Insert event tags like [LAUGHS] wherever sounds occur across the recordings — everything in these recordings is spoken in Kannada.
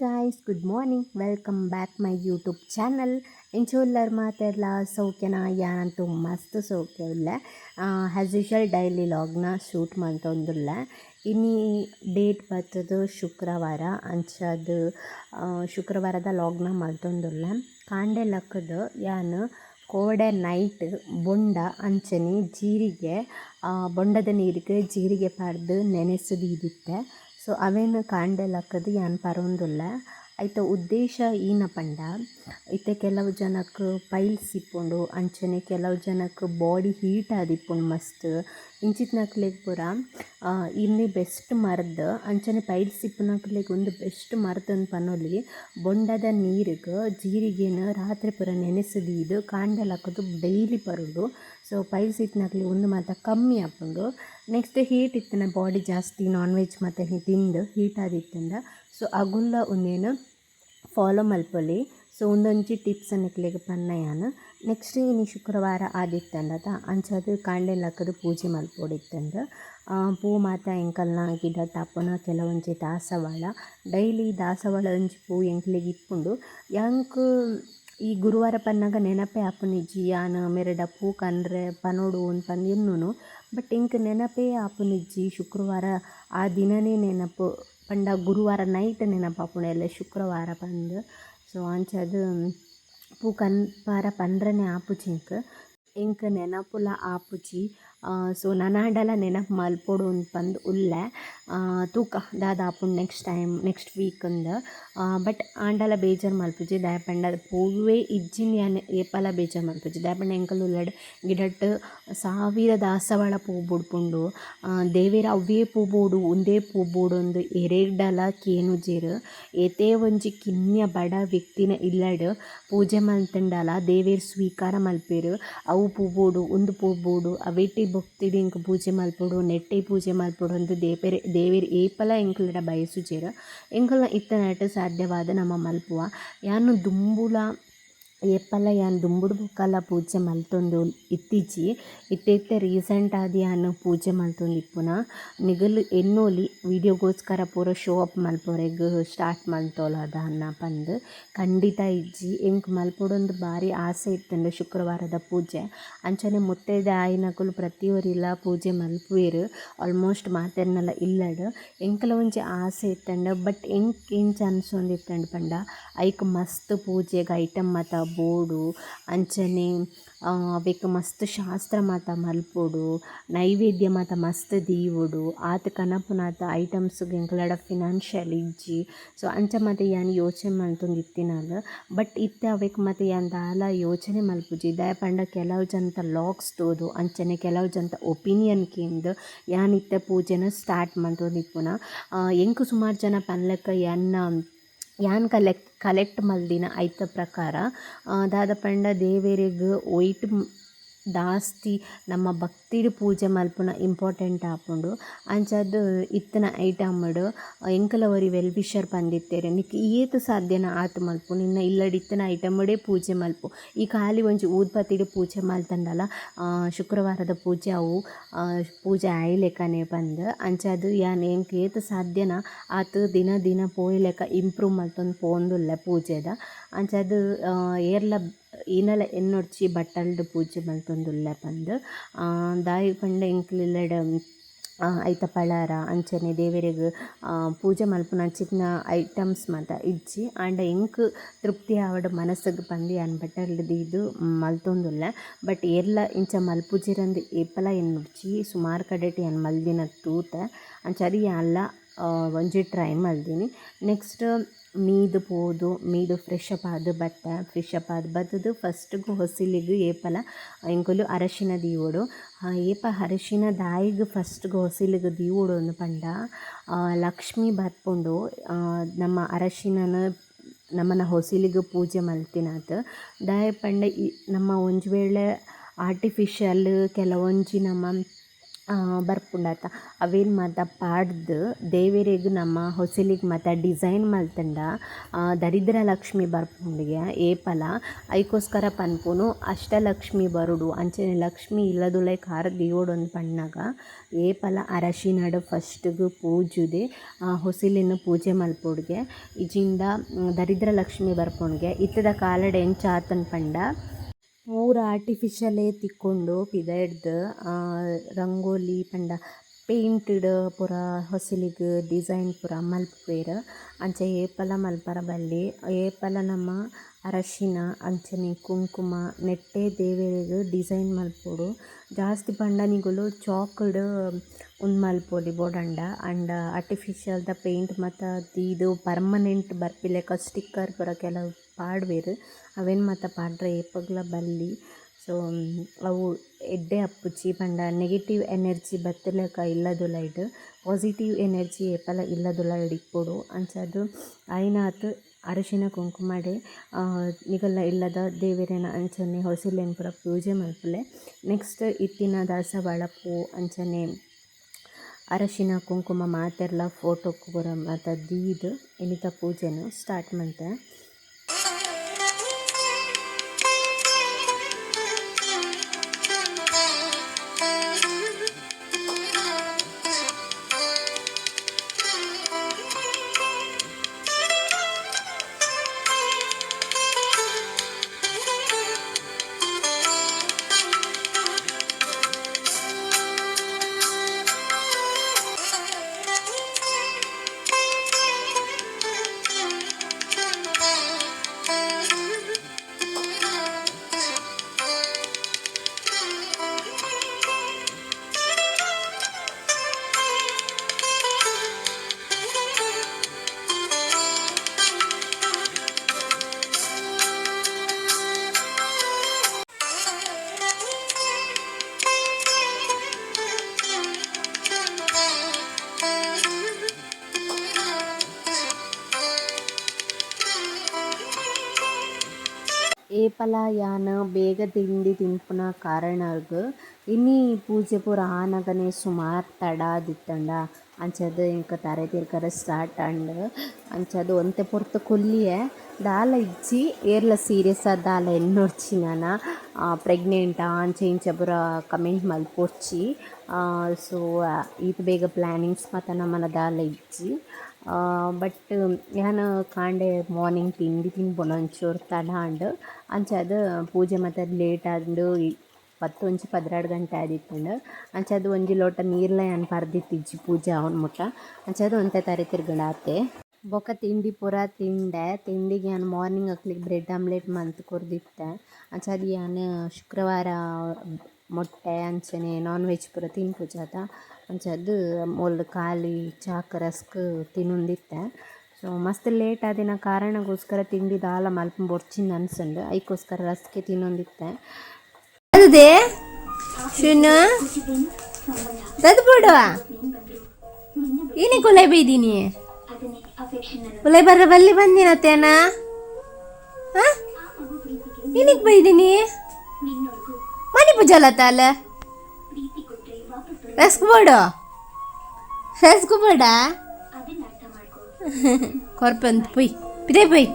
Guys good morning welcome back my YouTube channel ಇಂಚೋಲ್ಲರ್ ಮಾತೆಲ್ಲ ಸೌಖ್ಯನ ಯಾನಂತೂ ಮಸ್ತ್ ಸೌಖ್ಯ ಇಲ್ಲ ಆ್ಯಸ್ ಯೂಶಲ್ ಡೈಲಿ ಲಾಗ್ನ ಶೂಟ್ ಮಾಡ್ತೊಂದಿಲ್ಲ ಇನ್ನಿ ಡೇಟ್ ಬರ್ತದ ಶುಕ್ರವಾರ ಅಂಚದು ಶುಕ್ರವಾರದ ಲಾಗ್ನ ಮಾಡ್ತೊಂದಿಲ್ಲ ಕಾಂಡೆ ಲಕ್ಕದು ಯಾನ್ ಕೋಡೆ ನೈಟ್ ಬೊಂಡ ಅಂಚನಿ ಜೀರಿಗೆ ಬೊಂಡದ ನೀರಿಗೆ ಜೀರಿಗೆ ಪಾಡ್ದು ನೆನೆಸಿದಿತ್ತೆ ಸೊ ಅವೇನು ಕಾಂಡೆ ಲಕ್ಕದು ಯಾನ್ ಪರೊಂದುಲ್ಲ ಐತ ಉದ್ದೇಶ ಈನ ಪಂಡ. ಇತ್ತೆ ಕೆಲವು ಜನಕ್ಕೆ ಪೈಲ್ಸ್ ಇಪ್ಪುಂಡು, ಅಂಚನೆ ಕೆಲವು ಜನಕ್ಕೆ ಬಾಡಿ ಹೀಟ್ ಆದಿಪ್ಪುಂಡು ಮಸ್ತ್. ಇಂಚಿತ್ನಕ್ಲೆಗ್ ಪೂರ ಇನ್ನೇ ಬೆಸ್ಟ್ ಮರ್ದ್, ಅಂಚನೆ ಪೈಲ್ಸ್ ಇಪ್ಪುನಕ್ಲೆಗ್ ಉಂದು ಬೆಸ್ಟ್ ಮರದ ಅಂದ್ ಪನೊಲಿ, ಬೊಂಡದ ನೀರಿಗೆ ಜೀರಿಗೆನ ರಾತ್ರಿ ಪೂರ ನೆನೆಸುದಿ ಇದ್ ಹಾಕೋದು ಡೈಲಿ ಬರೋದು ಸೊ, ಪೈಲ್ಸ್ ಇತ್ತಿನಕ್ಲೆ ಉಂದು ಮಾತ ಕಮ್ಮಿ ಆಪುಂಡು. ನೆಕ್ಸ್ಟ್ ಹೀಟ್ ಇತ್ತಿನ ಬಾಡಿ ಜಾಸ್ತಿ ನಾನ್ ವೆಜ್ ಮತ್ತು ತಿಂದು, ಹೀಟ್ ಆದಿತ್ತಂಡ ಸೊ ಅಗುಲ್ಲ ಒಂದೇನು ಫಾಲೋ ಮಲ್ಪೊಲಿ ಸೊ ಉಂದೊಂಜಿ ಟಿಪ್ಸ್ ನಿಕ್ಲೆಗ್ ಪನ್ನಯಾನ ನೆಕ್ಸ್ಟ್ ಇನಿ ಶುಕ್ರವಾರ ಆದಿತ್ತಂದತ ಅಂಚಾದ್ ಕಾಂಡೆ ಲಕ್ಕದು ಪೂಜೆ ಮಲ್ಪೊಡಿತ್ತಂಡ್ ಪೂ ಮಾತ ಎಂಕಲ್ನ ಗಿಡ ಟಪ್ಪನ ಕೆಲವೊಂಜಿ ದಾಸವಾಳ. ಡೈಲಿ ದಾಸವಾಳ ಒಂಜಿ ಪೂ ಎಂಕ್ಲೆಗ್ ಇಪ್ಪುಂಡು. ಯಾಂಕ್, ಈ ಗುರುವಾರ ಪನ್ನಗ ನೆನಪೇ ಆಪುನಿಜ್ಜಿ ಯಾನ್ ಮೆರೆಡ ಪೂ ಕಂಡ್ರೆ ಪನೋಡು ಅಂದ್ ಪಂದ್ ಬಟ್, ಇಂಕ್ ನೆನಪೇ ಆಪುನಿಜ್ಜಿ ಶುಕ್ರವಾರ ಆ ದಿನನೇ ನೆನಪು. ಪಂಡ ಗುರುವಾರ ನೈಟ್ ನೆನಪಾಪುಂಡು ಶುಕ್ರವಾರ ಪಂದ್. ಸೊ ಅಂಚಾದ್ ಪೂ ಕನ್ಪಾರ ಆಪುಜಿ ಎಂಕ್ ಎಂಕ್ ನೆನಪುಲ ಆಪುಜಿ ಸೊ ನನಾಂಡಲ ನೆನಪು ಮಲ್ಪೊಡು ಅಂತ ಪಂದ್ ಉಲ್ಲೆ. ತೂಕ ದಾದ ಆಪುಂಡು next time next weekend but ಆಂಡಲ ಬೇಜಾರು ಮಲ್ಪುಜಿ ದಾಯೆ ಪಂಡ ಪೂವೇ ಇಜ್ಜಿನ ಯಾನ್ ಏಪಲ ಬೇಜಾರು ಮಲ್ಪುಜಿ ದಾಯಪಂಡ ಎಂಕಲ್ ಉಲ್ಲಡ್ ಗಿಡಟ್ ಸಾವಿರ ದಾಸವಾಳ ಪೂ ಬುಡ್ಪುಂಡು. ದೇವೇರ ಅವ್ವೇ ಪೂ ಬೋಡು ಒಂದೇ ಪೂ ಬೋಡು ಎರೆಡಲ ಕೇನು ಉಜೆರ್ ಏತೆ ಒಂಜಿ ಕಿನ್ಯ ಬಡ ವ್ಯಕ್ತಿನ ಇಲ್ಲಡ್ ಪೂಜೆ ಮಲ್ತಂಡಲ ದೇವೇರ್ ಸ್ವೀಕಾರ ಮಲ್ಪೇರು. ಅವು ಪೂ ಬೋಡು ಒಂದು ಪೂ ಬೋಡು ಅವೆಟ್ಟಿ ಭಕ್ತಿಡ್ ಇಂಕ್ ಪೂಜೆ ಮಲ್ಪೊಡು ನೆಟ್ಟೆ ಪೂಜೆ ಮಲ್ಪೊಡು ಅಂದ್ ದೇಪೆರೆ ದೇವೆರ್ ಏಪಲ ಎಂಕಲ್ಡ ಬಯಸುಜೆರ್ ಎಂಕಲ್ನ ಇತ್ತನಟ್ ಸಾಧ್ಯವಾದ ನಮ ಮಲ್ಪುವ? ಯಾನ್ ದುಂಬುಲ ಏಪಲ ಯಾನ್ ದುಂಬುಡು ಪೂಜೆ ಮಲ್ತೊಂದು ಇತ್ತೀಚಿ. ಇತ್ತೆತ್ತೆ ರೀಸೆಂಟ್ ಆದ್ ಯಾನ್ ಪೂಜೆ ಮಲ್ತೊಂದು ಇಪ್ಪುನ ನಿಗಲು ಎನ್ನೊಲಿ ವೀಡಿಯೋಗೋಸ್ಕರ ಪೂರ ಶೋ ಅಪ್ ಮಲ್ಪೊರೆಗ್ ಸ್ಟಾರ್ಟ್ ಮಲ್ತೊಲದ ಅನ್ನ ಪಂದ್. ಖಂಡಿತ ಇಜ್ಜಿ, ಎಂಕ್ ಮಲ್ಪೊಡೊಂದು ಬಾರಿ ಆಸೆ ಇತ್ತುಂಡು ಶುಕ್ರವಾರದ ಪೂಜೆ. ಅಂಚನೆ ಮುತ್ತೈದೆ ಆಯಿನಕುಲು ಪ್ರತಿಯೊರಿಲ ಪೂಜೆ ಮಲ್ಪುವೆರ್ ಆಲ್ಮೋಸ್ಟ್ ಮಾತೆರ್ನಲ ಇಲ್ಲಡ್. ಎಂಕಲ ಒಂಜಿ ಆಸೆ ಇತ್ತಂಡ ಬಟ್ ಎಂಕ್ ಎಂಚ ಅನ್ಸೊಂದಿತ್ತಂಡ್ ಪಂಡ, ಐಕ್ ಮಸ್ತ್ ಪೂಜೆಗ್ ಐಟಮ್ ಮಾತ ಬೋಡು ಅಂಚನೆ ಅವೆಕ್ ಮಸ್ತ್ ಶಾಸ್ತ್ರ ಮಾತ ಮಲ್ಪೊಡು, ನೈವೇದ್ಯ ಮಾತ ಮಸ್ತ್ ದೀವೊಡು, ಆತ ಕನಪುನಾತ ಐಟಮ್ಸ್ ಎಂಕಲ್ಡ ಫಿನಾನ್ಷಿಯಲ್ ಇಜ್ಜಿ. ಸೊ, ಅಂಚ ಮಾತ ಯಾನ್ ಯೋಚನೆ ಮಲ್ತೊಂದು ಇತ್ತಿನಾಲ್ ಬಟ್ ಇತ್ತೆ ಅವೆಕ್ ಮಾತ ಯಾನ್ ದಾಲ ಯೋಚನೆ ಮಲ್ಪುಜಿ ದಾಯೆ ಪಂಡ ಕೆಲವು ಜನತ ಲಾಕ್ಸ್ ತೋದು, ಅಂಚನೆ ಕೆಲವು ಜನತ ಒಪಿನಿಯನ್ ಕೇಂದ್ ಯಾನ್ ಇತ್ತೆ ಪೂಜೆನ ಸ್ಟಾರ್ಟ್ ಮಲ್ತೊಂದು ಇಪ್ಪುನ ಎಂಕು ಸುಮಾರು ಜನ ಪನ್ಲಕ್ಕ ಯಾನ್ನ ಯಾನ್ ಕಲೆಕ್ಟ್ ಕಲೆಕ್ಟ್ ಮಲ್ದಿನ ಐತ ಪ್ರಕಾರ ದಾದ ಪಂಡ ದೇವೆರೆಗ್ ಒಯ್ಟ್ ದಾಸ್ತಿ ನಮ್ಮ ಭಕ್ತಿಡ್ ಪೂಜೆ ಮಲ್ಪುನ ಇಂಪಾರ್ಟೆಂಟ್ ಆಪುಂಡು. ಅಂಚಾದ್ ಇತ್ತಿನ ಐಟಮ್ಡ್ ಎಂಕಲವರಿ ವೆಲ್ ಪಂದಿತ್ತೆರ್. ನಿಕ್ ಏತ್ ಸಾಧ್ಯನ ಆತ್ ಮಲ್ಪು. ನಿನ್ನ ಇಲ್ಲಡಿ ಇತ್ತಿನ ಐಟಮ್ಡೇ ಪೂಜೆ ಮಲ್ಪು. ಈ ಖಾಲಿ ಒಂಜಿ ಊದ್ಬತ್ತಿಡ್ ಪೂಜೆ ಮಲ್ತಂಡಲ ಶುಕ್ರವಾರದ ಪೂಜೆ ಅವು ಪೂಜೆ ಆಯ್ಲೆಕನೆ ಪಂದ್. ಅಂಚಾದ್ ಯಾನ್ ಎಂಕ್ ಏತ್ ಸಾಧ್ಯನ ಆತ್ ದಿನ ದಿನ ಪೋಯ್ಲೆಕ್ಕ ಇಂಪ್ರೂವ್ ಮಲ್ತೊಂದು ಪೋಂದುಲ್ಲ ಪೂಜೆದ. ಅಂಚಾದ್ ಏರ್ಲ ಈನಲ ಎನ್ನೊಡ್ಚಿ ಬಟ್ಟಲ್ಡ್ ಪೂಜೆ ಮಲ್ತೊಂದುಲ್ಲೆ ಪಂದ್. ದಾಯೆ ಪಂಡ ಎಂಕ್ಲೆಲ್ಲೆಡ್ ಐತ ಪಳಾರ ಅಂಚನೆ, ದೇವೆರೆಗ್ ಪೂಜೆ ಮಲ್ಪುನಂಚಿತ್ತಿನ ಐಟಮ್ಸ್ ಮಾತ ಇಜ್ಜಿ. ಆಂಡ ಇಂಕ್ ತೃಪ್ತಿ ಆವಡ್ ಮನಸ್ಸಿಗೆ ಬಂದು ಅನ್ಬಟ್ಟಲ್ದು ದೀದ್ ಮಲ್ತೊಂದುಲ್ಲೆ. ಬಟ್ ಎಲ್ಲ ಇಂಚ ಮಲ್ಪೂಜಿರಂದು ಏಪಲ ಎನ್ನೊಡ್ಚಿ ಸುಮಾರು ಕಡೆಟ್ ಅನ್ ಮಲ್ದಿನ ತೂತ. ಅಂಚರಿ ಎಲ್ಲ ಒಂಜಿ ಟ್ರೈ ಮಲ್ದಿನಿ. ನೆಕ್ಸ್ಟ್ ಮೀದ್ ಪೋದು, ಮೀದು ಅಪ್ ಆದ್ ಬತ್ತ ಫ್ರೆಶ್ ಅಪ್ ಆದ್ ಫಸ್ಟಿಗೂ ಹೊಸಿಲಿಗು ಏಪಲ ಎಂಕುಲು ಅರಶಿನ ದೀವೋಡು. ಏಪ ಅರಶಿನ ದಾಯಿಗ್ ಫಸ್ಟ್ಗು ಹೊಸಿಲಿಗ್ ದೀವೋಡು ಅನ್ನು ಪಂಡ. ಲಕ್ಷ್ಮಿ ಬರ್ಪುಂಡು ನಮ್ಮ ಅರಶಿನನ, ನಮ್ಮನ ಹೊಸಿಲಿಗ್ ಪೂಜೆ ಮಲ್ತಿನಾತ. ದಾಯೆ ಪಂಡ ನಮ್ಮ ಒಂಜು ವೇಳೆ ಆರ್ಟಿಫಿಷಿಯಲ್ ಕೆಲವೊಂಜಿ ನಮ್ಮ ಬರ್ಪುಂಡತ ಅವೇನು ಮಾತ, ಪಾಡ್ದು ದೇವೆರೆಗ್ ನಮ್ಮ ಹೊಸಲಿಗ್ ಮಾತ ಡಿಸೈನ್ ಮಲ್ತಂಡ ದರಿದ್ರ ಲಕ್ಷ್ಮಿ ಬರ್ಪುಂಡಿಗೆ ಏಪಲ ಐಕೋಸ್ಕರ ಪನ್ಪುನು ಅಷ್ಟಲಕ್ಷ್ಮಿ ಬರುಡು. ಅಂಚನೆ ಲಕ್ಷ್ಮಿ ಇಲ್ಲದುಲೈ ಕಾರ ದಿಯೋಡೊಂದು ಪಣ್ಣಗ ಏಪಲ ಅರಶಿನಡ್ ಫಸ್ಟ್ಗ್ ಪೂಜುದೆ ಹೊಸಿಲಿನ ಪೂಜೆ ಮಲ್ಪುಡ್ಗೆ. ಇಜಿಂದ ದರಿದ್ರ ಲಕ್ಷ್ಮಿ ಬರ್ಪುಂಡ್ಗೆ. ಇತ್ತದ ಕಾಲಡೆ ಎಂಚ ಆತನ್ ಪಂಡ ಪೂರ ಆರ್ಟಿಫಿಷಲೇ ತಿಕ್ಕೊಂಡು ಪಿದಾಯ್ಡ್ದ್ ರಂಗೋಲಿ ಪಂಡ ಪೇಂಟ್ಡ್ ಪೂರ ಹೊಸಲಿಗ್ ಡಿಸೈನ್ ಪೂರ ಮಲ್ಪುವೆರ್. ಅಂಚ ಏಪಲ ಮಲ್ಪರ ಬಲ್ಲಿ, ಏಪಲ ನಮ್ಮ ಅರಶಿನ, ಅಂಚನೆ ಕುಂಕುಮ, ನೆಟ್ಟೆ ದೇವೆರೆಗ್ ಡಿಸೈನ್ ಮಲ್ಪೊಡು. ಜಾಸ್ತಿ ಪಂಡನಿಗಳು ಚಾಕ್ಡ್ ಉಂದು ಮಲ್ಪೊಲಿ ಬೋಡಂಡ. ಆರ್ಟಿಫಿಷಿಯಲ್ ದ ಪೇಂಟ್ ಮತ್ತು ಇದು ಪರ್ಮನೆಂಟ್ ಬರ್ಪಿಲೆಕ ಸ್ಟಿಕ್ಕರ್ ಪೂರ ಕೆಲವು ಪಾಡ್ವೆರ್. ಅವೆನ್ ಮಾತ ಪಾಡ್ರೆ ಏಪಗ್ಲ ಬಲ್ಲಿ. ಸೊ ಅವು ಎಡ್ಡೆ ಅಪ್ಪುಜಿ ಪಂಡ ನೆಗೆಟಿವ್ ಎನರ್ಜಿ ಬತ್ತಲಕ ಇಲ್ಲದು ಲೈಟ್ ಪಾಸಿಟಿವ್ ಎನರ್ಜಿ ಏಪಲ ಇಲ್ಲದುಲೈಡ್ ಇಪ್ಪೊಡು ಅಂಚಾದ್ ಐನಾತ್ ಅರಶಿನ ಕುಂಕುಮಡೆ ನಿಗಲ್ಲ ಇಲ್ಲದ ದೇವರೇನ ಅಂಚನೆ ಹೊಸಲೆನ್ ಪೂರ ಪೂಜೆ ಮಲ್ಪಲೆ. ನೆಕ್ಸ್ಟ್ ಇತ್ತಿನ ದಾಸವಾಳ ಪೂ ಅಂಚನೆ ಅರಶಿನ ಕುಂಕುಮ ಮಾತೆರ್ಲ ಫೋಟೋ ಪೂರ ಮಾತ ದೀದ್ ಎನಿತ ಪೂಜೆನು ಸ್ಟಾರ್ಟ್ ಮಲ್ತೆ ಏಪಲ ಯಾನ್ ಬೇಗ ತಿಂಡಿ ತಿನ್ಪುನ ಕಾರಣಗ್ ಇನ್ನಿ ಪೂಜೆ ಪೂರ ಆನಗನೆ ಸುಮಾರು ಅಂಚದ ಇಂಕ ತರೆ ತೀರ್ಕರ ಸ್ಟಾರ್ಟ್ ಆಂಡ್ ಅಂಚದ ಒಂತೆ ಪೊರ್ತು ಕೊಲ್ಲಿಯೆ. ದಾಲ ಇಜ್ಜಿ ಏರ್ಲ ಸೀರಿಯಸ್ ಆದ ದಾಲ ನನ ಪ್ರೆಗ್ನೆಂಟ ಅಂಚ ಇಂಚ ಪೂರ ಕಮೆಂಟ್ ಮಲ್ಪೊಡ್ಚಿ ಸೊ ಈತ್ ಬೇಗ ಪ್ಲ್ಯಾನಿಂಗ್ಸ್ ಮಾತ ನಮ್ಮನ ದಾಲ ಇಜ್ಜಿ. ಬಟ್ ಯಾನ್ ಕಾಂಡೆ ಮಾರ್ನಿಂಗ್ ತಿಂಡಿ ತಿನ್ಪುನ ಒಂಚೂರು ತಡ ಆಂಡ್ ಅಂಚಾದ್ ಪೂಜೆ ಮಾತ ಲೇಟ್ ಆಂಡ್ ಪತ್ತೊಂಜಿ ಪದ್ರಾಡ್ ಗಂಟೆ ಆದಿತ್ತಂಡ್. ಅಂಚಾದ್ ಒಂಜಿ ಲೋಟ ನೀರ್ಲ ಯಾನ್ ಪರ್ದಿತ್ತಿಜ್ಜಿ ಪೂಜೆ ಆವೊಂದು ಮುಟ ಅಂಚಾದ್ ಒಂತೆ ತರೆ ತಿರ್ಗಡ್ ಆತೆ ಬೊಕ ತಿಂಡಿ ಪೂರ ತಿಂಡೆ ತಿಂಡಿಗೆ ಏನು ಮಾರ್ನಿಂಗ್ ಅಕ್ಲಿಗ್ ಬ್ರೆಡ್ ಆಮ್ಲೆಟ್ ಮಂತ್ ಕೊರ್ದಿತ್ತೆ. ಅಂಚಾದ್ ಯಾನ್ ಶುಕ್ರವಾರ ಮೊಟ್ಟೆ, ಅಂಚನೆ ನಾನ್ ವೆಜ್ ಪೂರ ತಿನ್ಪುಜಾತ ಅಂಚಾದ್ ಮೊಲ್ ಖಾಲಿ ಚಾಕ್, ರಸ್ಕ್ ತಿನ್ನೊಂದಿತ್ತೆ. ಸೊ ಮಸ್ತ್ ಲೇಟ್ ಆದಿನ ಕಾರಣಗೋಸ್ಕರ ತಿಂಡಿ ದಾಲ ಮಲ್ಪ ಬೊರ್ಚಿಂದ ಅನ್ಸಂದು. ಐಕೋಸ್ಕರ ರಸ್ಕೆ ತಿನ್ನೊಂದಿತ್ತೆ. ಅದೇ ಶುನು ತದ್ ಬಿಡುವ ಏನೇ ಕೊಲೆ ಬೈದೀನಿ? ಕೊಲೆ ಬರ್ರ ಬಲ್ಲಿ ಬಂದಿನತ್ತೇನ? ಏನಕ್ಕೆ ಬೈದೀನಿ? ಮನಿ ಪೂಜಾಲ ಅಲ್ಲ ರಸ್ಕ್ ಬೋಡು [LAUGHS] ಕೊರ್ಪಂತ ಬೋಡ ಕೊರ್ಪಂತ್ ಪೊಯ್ ಪಿದೆ ಪೊಯ್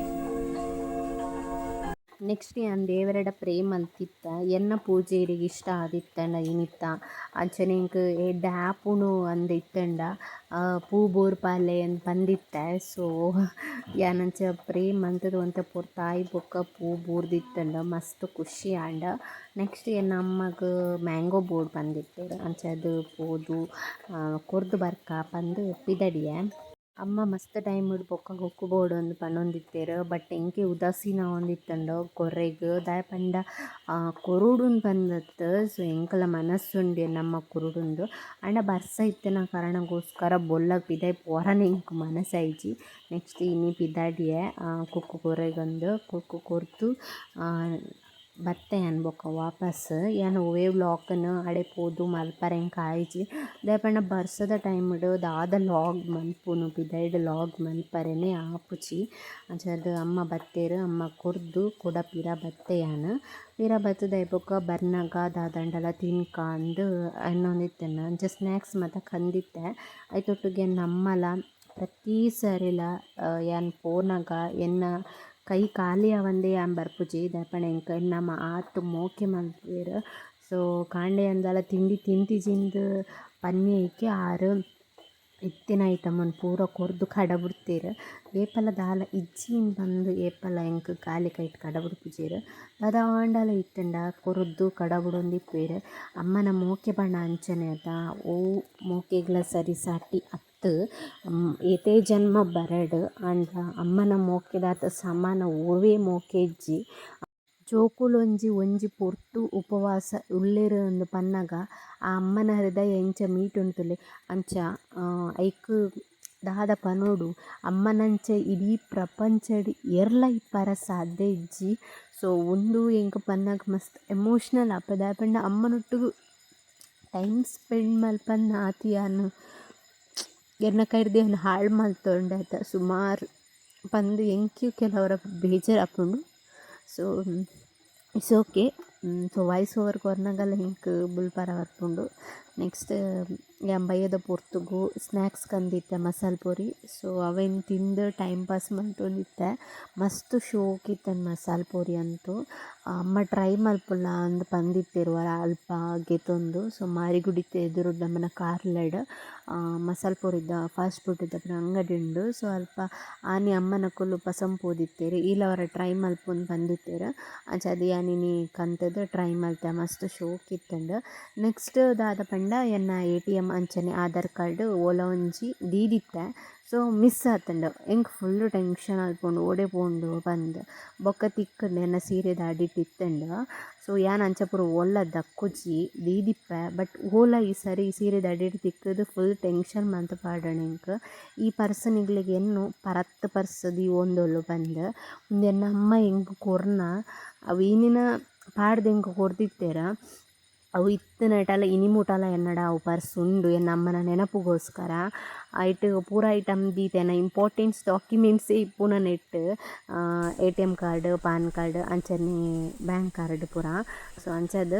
ನೆಕ್ಸ್ಟ್ ಏನು ದೇವರಡ ಪ್ರೇಮ್ ಅಂತಿತ್ತ, ಎನ್ನ ಪೂಜೆರಿಗೆ ಇಷ್ಟ ಆದಿತ್ತಂಡ ಏನಿತ್ತ? ಅಂಚನೆ ಎಂಕ್ ಎಡ್ಡೆ ಆಪುನು ಅಂದ್ ಇತ್ತಂಡ ಪೂ ಬೋರ್ಪಾಲೆ ಅಂದ್ ಬಂದಿತ್ತೆ? ಸೊ, ಯಾನಂಚ ಪ್ರೇಮ್ ಅಂತದು ಒಂತ ಪೂರ್ ತಾಯಿ ಬೊಕ್ಕ ಪೂ ಬೋರ್ದಿತ್ತಂಡ, ಮಸ್ತ್ ಖುಷಿ ಆಂಡ. ನೆಕ್ಸ್ಟ್ ಎನ್ನ ನಮ್ಮಗೆ ಮ್ಯಾಂಗೋ ಬೋರ್ಡ್ ಬಂದಿತ್ತು ಅಂಚದು ಪೋದು ಕೊರ್ದು ಬರ್ಕ ಬಂದು ಪಿದಡಿಯೆ. ಅಮ್ಮ ಮಸ್ತ್ ಟೈಮ್ ಇಡ್ ಬೊಕ್ಕ ಗೊಕ್ಕುಬೋಡು ಅಂದ್ ಪನೊಂದಿತ್ತೆರ್ ಬಟ್ ಎಂಕೆ ಉದಾಸೀನ ಆವೊಂದಿತ್ತಂಡ ಕೊರೆಗ್. ದಾಯೆ ಪಂಡ ಕೊರುಡುಂದ್ ಪಂದತ್ ಸೊ ಎಂಕಲ ಮನಸ್ಸುಂಡು ನಮ್ಮ ಕುರುಡುಂದು. ಆಂಡ ಬರ್ಸ ಇತ್ತಿನ ಕಾರಣಗೋಸ್ಕರ ಬೊಲ್ಲಗ್ ಪಿದಾಯ್ ಪೊರನೆ ಎಂಕ್ ಮನಸ್ಸಾಯಿಜಿ ನೆಕ್ಸ್ಟ್ ಇನ್ನಿ ಪಿದಾಡಿಯೆ ಕೊಕ್ಕು ಕೊರೆಗೊಂದು, ಕುಕ್ಕು ಕೊರ್ದು ಬತ್ತೆ ಅನ್ಬೊಕ ವಾಪಸ್. ಯಾನ್ ಒವ್ವೇ ವ್ಲಾಗ್ನ್ ಅಡೆ ಪೋದು, ಮಲ್ಪರೆಂಗ್ ಕಾಯಿಜಿ ದಾಯೆಪಂಡ ಬರ್ಸದ ಟೈಮ್ಡ್ ದಾದ ಲಾಗ್ ಮನ್ಪುನು ಪಿದಯ್ಡ್ ಲಾಗ್ ಮನ್ಪರೆನೆ ಆಪುಜಿ ಅಂಚಾದ್ ಅಮ್ಮ ಬತ್ತೇರ್, ಅಮ್ಮ ಕೊರ್ದು, ಕೊಡ ಪಿರ ಬತ್ತೆ ಯಾನ್. ಪಿರ ಬತ್ತುದು ಬೊಕ ಬರ್ನಗ, ದಾದಂಡಲ ತಿನ್ಕ ಅಂದ್ ಎನ್ನೊಂದಿತ್ತೆನ ಅಂಚ ಸ್ನ್ಯಾಕ್ಸ್ ಮಾತ ಕಂದಿತ್ತೆ ಐತೊಟ್ಟುಗೆ ನಮ್ಮಲ ಪ್ರತಿ ಸರಿಲ ಯಾನ್ ಪೋನಗ, ಎನ್ನ ಕೈ ಖಾಲಿ ಆವಂದೆ ಆಂಬರ್ ಬರ್ಪುಜಿ ಎಂಕ್ ನಮ್ಮ ಆತ್ ಮೋಕೆ ಮಲ್ಪುವೆರ್ ಸೊ ಕಾಂಡೆ ಅಂದಾಲ ತಿಂಡಿ ತಿಂತಿಜಿಂದ್ ಪನ್ಯ ಇಕ್ಕಿ ಆರ್ ಇತ್ತಿನ ಐಟಮನ್ ಪೂರ ಕೊರ್ದು ಕಡಬುಡ್ದೆರ್ ಏಪಲ ದಾಲ ಇಜ್ಜಿನ್ ಬಂದು ಏಪಲ ಎಂಕ್ ಕಾಲಿ ಕೈಟ್ ಕಡಬುಡ್ಪುಜೆರ್. ದಾದಾಂಡಲ ಇತ್ತಂಡ ಕೊರ್ದು ಕಡಬುಡೊಂದಿಪ್ಪುವೆರ್ ಅಮ್ಮನ ಮೋಕೆ ಬಣ್ಣ ಅಂಚನೆ ಅದ ಓ ಮೋಕೆಗ್ಲ ಸರಿ ಸಾಟಿ ಅತ್ ಏತೇ ಜನ್ಮ ಬರಡ್ ಆಂಡ ಅಮ್ಮನ ಮೋಕೆದಾತ ಸಮಾನ ಒವ್ವೇ ಮೋಕೆ ಇಜ್ಜಿ ಜೋಕುಲೊಂಜಿ ಒಂಜಿ ಪೊರ್ತು ಉಪವಾಸ ಉಲ್ಲೆರ್ ಇಂದ್ ಪನ್ನಗ ಆ ಅಮ್ಮನ ಹೃದಯ ಎಂಚ ಮೀಟುಂಟುಲೆ ಅಂಚ ಐಕ್ ದಾದ ಪನೊಡು ಅಮ್ಮನಂಚ ಇಡೀ ಪ್ರಪಂಚಡ್ ಏರ್ಲ ಇಪ್ಪರೆ ಸಾಧ್ಯ ಇಜ್ಜಿ ಸೊ ಉಂದು ಎಂಕ್ ಪನ್ನಗ ಮಸ್ತ್ ಎಮೋಷನಲ್ ಆಪುಂಡು ದಾಯೆಪಂಡ ಅಮ್ಮನೊಟ್ಟುಗು ಟೈಮ್ ಸ್ಪೆಂಡ್ ಮಲ್ಪಂದು ಆತ್ ಯಾನ್ ಎರ್ನ ಹಾಳ್ ಹಾಳು ಮಲ್ತೊಂಡೆ ಆಯ್ತಾ ಸುಮಾರು ಬಂದು ಎಂಕ್ಯೂ ಕೆಲವರ ಬೇಜಾರ್ ಹಾಕೊಂಡು so it's okay so voice over ಕೊರ್ನಗಲ ಎಂಕ್ ಬುಲ್ಪಾರ ಹಾಕೊಂಡು ನೆಕ್ಸ್ಟ್ ಯಾನ್ ಬಯ್ಯದ ಪೊರ್ತುಗು ಸ್ನ್ಯಾಕ್ಸ್ ಕಂದಿತ್ತೆ, ಮಸಾಲ್ ಪೂರಿ. ಸೊ ಅವೆನ್ ತಿಂದು ಟೈಮ್ ಪಾಸ್ ಮಂತೊಂದಿತ್ತೆ ಮಸ್ತ್ ಶೋಕ್ ಇತ್ತೆನ್ ಮಸಾಲ್ ಪೂರಿ ಅಂತೂ. ಅಮ್ಮ ಟ್ರೈ ಮಲ್ಪುಲ್ಲ ಅಂದ್ ಪಂದಿತ್ತೆರ್ ವರ ಅಲ್ಪ ಗೆತ್ತೊಂದು ಸೊ ಮಾರಿಗುಡಿತ ಎದುರು ನಮ್ಮನ ಮಸಾಲ ಮಸಾಲ್ ಪೂರಿದ ಫಾಸ್ಟ್ ಫುಡ್ ಪೂರ ಅಂಗಡಿ ಉಂಡು ಸೊ ಅಲ್ಪ ಆನಿ ಅಮ್ಮನಕುಲು ಪಸಂದ್ ಪೋದಿತ್ತೆರ್. ಇಲ್ಲ ಅವರ ಟ್ರೈ ಮಲ್ಪೊಂದು ಪಂದಿತ್ತೆರ್ ಅಂಚ ಅದ್ ಕಂತದ ಟ್ರೈ ಮಲ್ತೆ ಮಸ್ತ್ ಶೋಕ್ ಇತ್ತೆಂಡ್ ನೆಕ್ಸ್ಟ್ ದಾದ ಪಂಡ ಎನ್ನ ಎ ಟಿ ಎಂ ಅಂಚನೆ ಆಧಾರ್ ಕಾರ್ಡ್ ಓಲ ಒಂಜಿ ದೀದಿತ್ತೆ. So miss ಆತುಂಡು. ಎಂಕ್ ಫುಲ್ಲ್ ಟೆನ್ಷನ್ ಆಲ್ಪುಂಡು ಓಡೆ ಪೋಂಡು ಪಂದ್ ಬೊಕ್ಕ ತಿಕ್ಕುಂಡು ಎನ್ನ ಸೀರೆ ದಾಡಿಟ್ಟು ಇತ್ತೆಂಡ್ ಸೊ ಯಾನ್ ಅಂಚಪುರ ಪೂರ ಒಲ್ಲ ದಕ್ಕುಜಿ ದೀದಿಪ್ಪೆ. ಬಟ್ ಓಲ ಈ ಸರಿ ಈ ಸೀರೆ ದಾಡಿಟ್ಟು ತಿಕ್ಕುದು ಫುಲ್ ಟೆನ್ಷನ್ ಮಂತ್ ಪಾಡೋಣ ಎಂಕ್ ಈ ಪರ್ಸನಿಗ್ಲೆಗ್ ಎನ್ನು ಪರತ್ ಪರ್ಸ್ ಒಂದೊಲ್ಲು ಬಂದು. ಮುಂದೆ ನಮ್ಮ ಅಮ್ಮ ಎಂಕ್ ಕೊರ್ನ, ಅವು ಈನಿನ ಪಾಡ್ದ್ ಎಂಕ್ ಕೊರ್ದಿತ್ತೆರ್ ಅವು ಇತ್ತಿನೈಟಲ್ಲ ಇನಿ ಮೂಟಲ ಎನ್ನಡ, ಅವು ಪರ್ಸ್ ಉಂಡು ಎನ್ನ ಅಮ್ಮನ ನೆನಪುಗೋಸ್ಕರ. ಐಟ್, ಪೂರ ಐಟಮ್ ದೀತೆನ, ಇಂಪಾರ್ಟೆಂಟ್ಸ್ ಡಾಕ್ಯುಮೆಂಟ್ಸೇ ಇಪ್ಪುನ net A T M card, PAN card, ಅಂಚನೆ ಬ್ಯಾಂಕ್ ಕಾರ್ಡ್ ಪೂರ. ಸೊ, ಅಂಚದ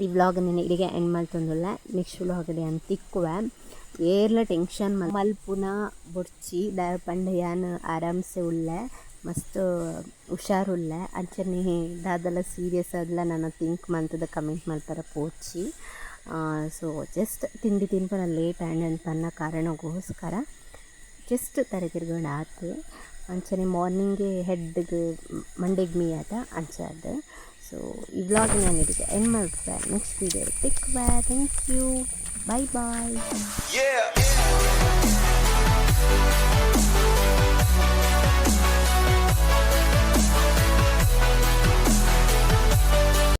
ಈ ವ್ಲಾಗ್ ನೆನೆ ಇಲ್ಲಿಗೆ ಎಂಡ್ ಮಲ್ತೊಂದುಲ್ಲೆ ನೆಕ್ಸ್ಟ್ ವ್ಲಾಗ್‌ಡ್ ಅಂತ ತಿಕ್ಕುವೆ. ಏರ್ಲ ಟೆನ್ಷನ್ ಮಲ್ಪುನ ಬೊಡ್ಚಿ, ದ ಪಂಡ ಯಾನ್ ಆರಾಮ್ಸೆ ಉಲ್ಲೆ. ಮಸ್ತ್ ಹುಷಾರುಲ್ಲ. ಅಂಚನೆ ದಾದಲ ಸೀರಿಯಸ್ ಆದ್ಲ ನಾನು ಥಿಂಕ್ ಮಂತದ ಕಮೆಂಟ್ ಮಾಡ್ತಾರೆ ಪೋಚಿ ಸೊ ಜಸ್ಟ್ ತಿಂಡಿ ತಿನ್ಪುನ ಲೇಟ್ ಆ್ಯಂಡ್ ಅಂತ ಅನ್ನೋ ಕಾರಣಗೋಸ್ಕರ ಜಸ್ಟ್ ತರೆತಿರ್ಗೊಂಡು ಆತು. ಅಂಚನೆ ಮಾರ್ನಿಂಗೇ ಹೆಡ್ಗೆ ಮಂಡೆಗೆ ಮಂಡೆಗ್ ಆತ ಅಂಚಾದ ಸೊ ಈ ವ್ಲಾಗ್ ನಾನು ಇದಕ್ಕೆ ಎಂಡ್ ಮಲ್ಪುವೆ ನೆಕ್ಸ್ಟ್ ವೀಡಿಯೋ ವ್ಯಾ ಥ್ಯಾಂಕ್ ಯು ಬಾಯ್ Yeah.